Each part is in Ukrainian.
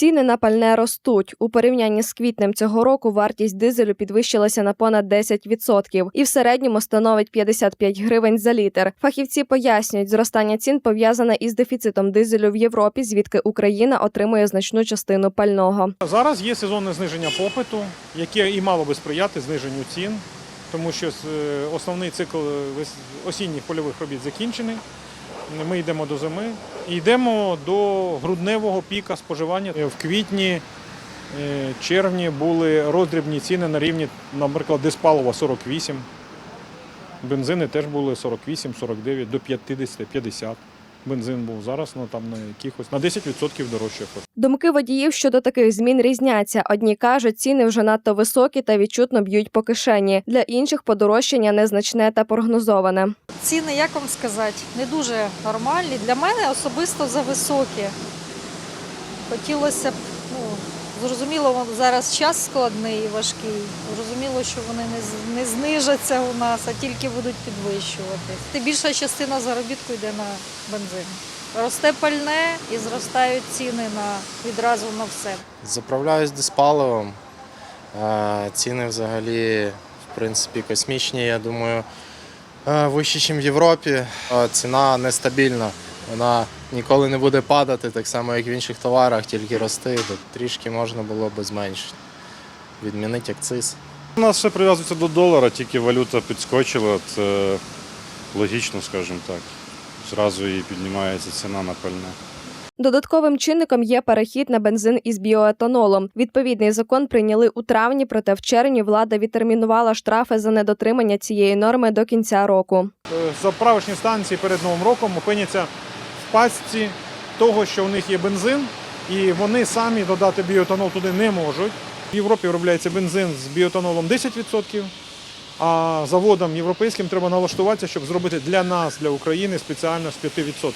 Ціни на пальне ростуть. У порівнянні з квітнем цього року вартість дизелю підвищилася на понад 10% і в середньому становить 55 гривень за літр. Фахівці пояснюють, зростання цін пов'язане із дефіцитом дизелю в Європі, звідки Україна отримує значну частину пального. Зараз є сезонне зниження попиту, яке і мало би сприяти зниженню цін, тому що е, основний цикл е, осінніх польових робіт закінчений. Ми йдемо до зими і йдемо до грудневого піка споживання. Е, В квітні, е, червні були роздрібні ціни на рівні, наприклад, диспалова 48. Бензини теж були 48, 49, до 50, 50. Бензин був зараз ну, там на якихось на 10% дорожче. Думки водіїв щодо таких змін різняться. Одні кажуть, ціни вже надто високі та відчутно б'ють по кишені. Для інших подорожчання незначне та прогнозоване. Ціни, як вам сказати, не дуже нормальні. Для мене особисто за високі. Хотілося б, ну, зрозуміло, зараз час складний і важкий. Зрозуміло, що вони не, знижаться у нас, а тільки будуть підвищувати. Більша частина заробітку йде на бензин. Росте пальне і зростають ціни на відразу на все. Заправляюсь диспаливом. Е, Ціни взагалі, в принципі, космічні, я думаю, е, вищі, ніж в Європі. Е, Ціна нестабільна. Вона ніколи не буде падати, так само, як в інших товарах, тільки рости. То трішки можна було би зменшити. Відмінити акциз. У нас все прив'язується до долара, тільки валюта підскочила, це логічно, скажімо так. Зразу і піднімається ціна на пальне. Додатковим чинником є перехід на бензин із біоетанолом. Відповідний закон прийняли у травні, проте в червні влада відтермінувала штрафи за недотримання цієї норми до кінця року. Е, заправочні станції перед Новим роком опиняться пастці того, що у них є бензин, і вони самі додати біоетанол туди не можуть. В Європі виробляється бензин з біоетанолом 10%, а заводам європейським треба налаштуватися, щоб зробити для нас, для України, спеціально з 5%.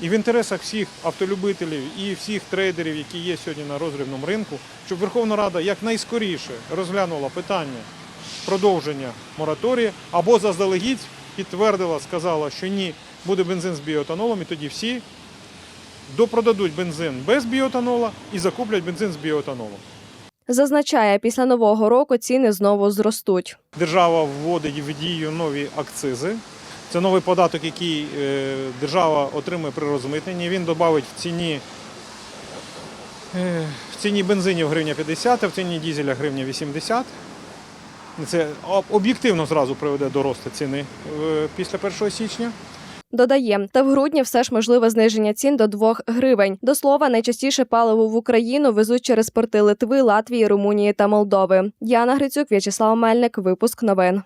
І в інтересах всіх автолюбителів і всіх трейдерів, які є сьогодні на розрібному ринку, щоб Верховна Рада якнайскоріше розглянула питання продовження мораторію або заздалегідь підтвердила, сказала, що ні, буде бензин з біоетанолом, і тоді всі допродадуть бензин без біоетанола і закуплять бензин з біоетанолом. Зазначає, після нового року ціни знову зростуть. Держава вводить в дію нові акцизи. Це новий податок, який е, держава отримує при розмитненні. Він додавить в ціні, е, в ціні бензинів гривня 50, а в ціні дізеля гривня 80. Це об'єктивно зразу приведе до росту ціни е, після 1 січня. Додає, та в грудні все ж можливе зниження цін до 2 гривень. До слова, найчастіше паливо в Україну везуть через порти Литви, Латвії, Румунії та Молдови. Яна Грицюк, В'ячеслав Мельник. Випуск новин.